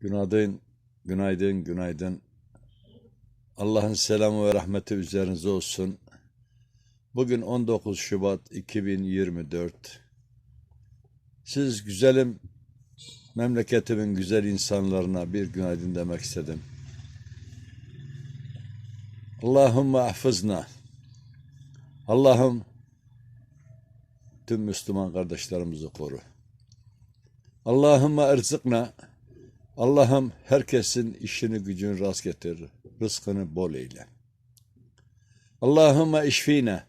Günaydın, günaydın, günaydın. Allah'ın selamı ve rahmeti üzerinize olsun. Bugün 19 Şubat 2024. Siz güzelim memleketimin güzel insanlarına bir günaydın demek istedim. Allahümme ahfızna. Allah'ım tüm Müslüman kardeşlerimizi koru. Allahümme erzıkna. Allah'ım herkesin işini gücünü rast getir, rızkını bol eyle. Allahümme işfine.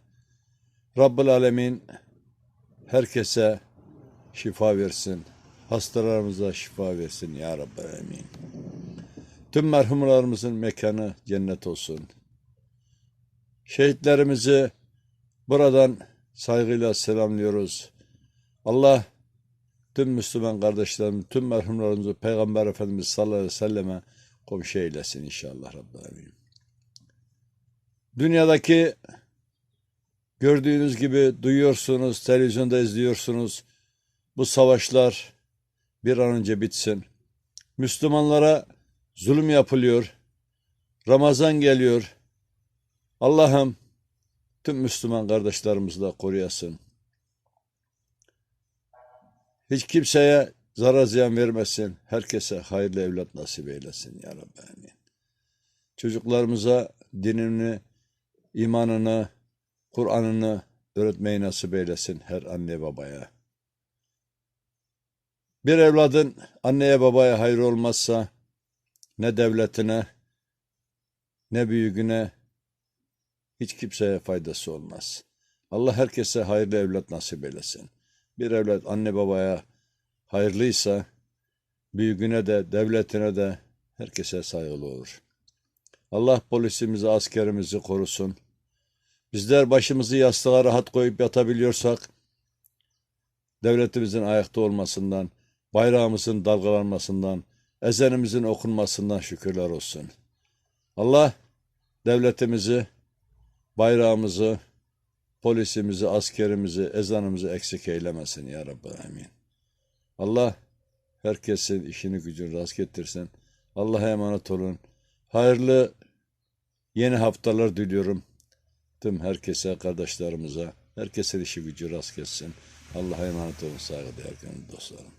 Rabbül Alemin herkese şifa versin. Hastalarımıza şifa versin ya Rabbel Alemin. Tüm merhumlarımızın mekanı cennet olsun. Şehitlerimizi buradan saygıyla selamlıyoruz. Allah tüm Müslüman kardeşlerim, tüm merhumlarımızı Peygamber Efendimiz sallallahu aleyhi ve selleme komşu eylesin inşallah Alemin. Dünyadaki gördüğünüz gibi duyuyorsunuz, televizyonda izliyorsunuz. Bu savaşlar bir an önce bitsin. Müslümanlara zulüm yapılıyor. Ramazan geliyor. Allah'ım tüm Müslüman kardeşlerimizi de koruyasın. Hiç kimseye zarar ziyan vermesin. Herkese hayırlı evlat nasip eylesin ya Rabbi. Çocuklarımıza dinini, imanını, Kur'an'ını öğretmeyi nasip eylesin her anne babaya. Bir evladın anneye babaya hayır olmazsa ne devletine ne büyüğüne hiç kimseye faydası olmaz. Allah herkese hayırlı evlat nasip eylesin. Bir evlat anne babaya hayırlıysa büyüğüne de devletine de herkese saygılı olur. Allah polisimizi, askerimizi korusun. Bizler başımızı yastığa rahat koyup yatabiliyorsak devletimizin ayakta olmasından, bayrağımızın dalgalanmasından, ezanımızın okunmasından şükürler olsun. Allah devletimizi, bayrağımızı, polisimizi, askerimizi, ezanımızı eksik eylemesin ya Rabbi amin. Allah herkesin işini gücünü rast getirsin. Allah'a emanet olun. Hayırlı yeni haftalar diliyorum. Tüm herkese, kardeşlerimize, herkesin işi gücü rast gelsin. Allah'a emanet olun saygıdeğer dostlarım.